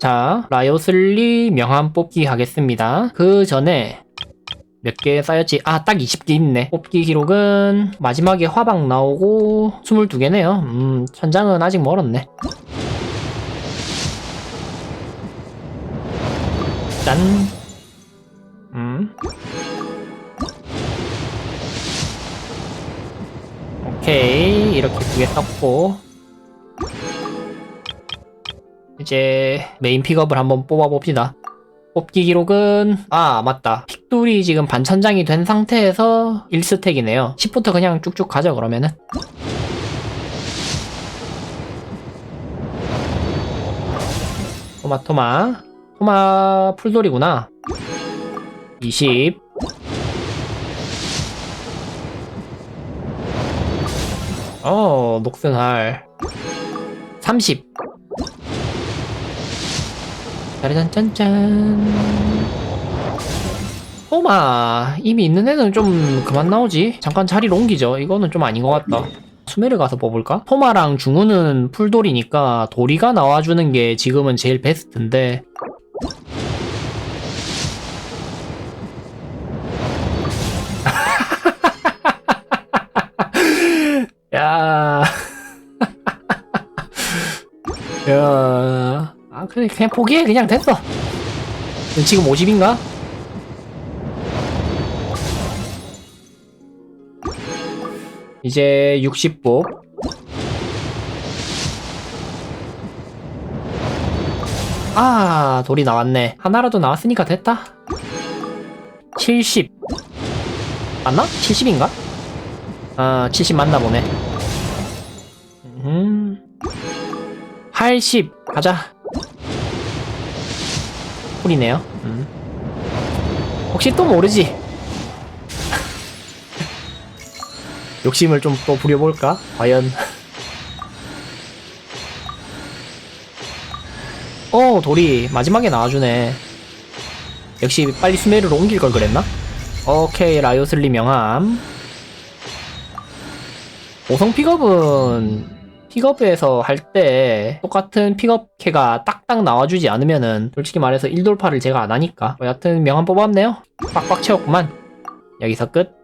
자, 라이오슬리 명함 뽑기 하겠습니다. 그 전에 몇 개 쌓였지? 아, 딱 20개 있네. 뽑기 기록은 마지막에 화방 나오고 22개네요. 음, 천장은 아직 멀었네. 짠. 음. 오케이. 이렇게 두 개 떴고. 이제 메인 픽업을 한번 뽑아봅시다. 뽑기 기록은 아 맞다. 픽돌이 지금 반천장이 된 상태에서 1스택이네요. 10부터 그냥 쭉쭉 가죠 그러면은. 토마 토마. 토마 풀돌이구나. 20 어, 녹슨 할 30 짜라짠짠짠. 호마 이미 있는 애는 좀 그만 나오지. 잠깐 자리를 옮기죠. 이거는 좀 아닌 것 같다. 수메를 가서 뽑을까? 호마랑 중우는 풀돌이니까 도리가 나와주는 게 지금은 제일 베스트인데. 야. 야, 아, 그냥 포기해. 그냥 됐어. 지금 50인가? 이제 60뽑. 아, 돌이 나왔네. 하나라도 나왔으니까 됐다. 70. 맞나? 70인가? 아, 70 맞나 보네. 음. 80 가자 꿀이네요. 음. 혹시 또 모르지? 욕심을 좀 또 부려볼까? 과연? 어 돌이 마지막에 나와주네. 역시 빨리 수메르로 옮길 걸 그랬나? 오케이 라이오슬리 명함. 오성 픽업은 픽업에서 할 때 똑같은 픽업캐가 딱딱 나와주지 않으면은 솔직히 말해서 1돌파를 제가 안 하니까. 뭐 여하튼 명함 뽑았네요. 빡빡 채웠구만. 여기서 끝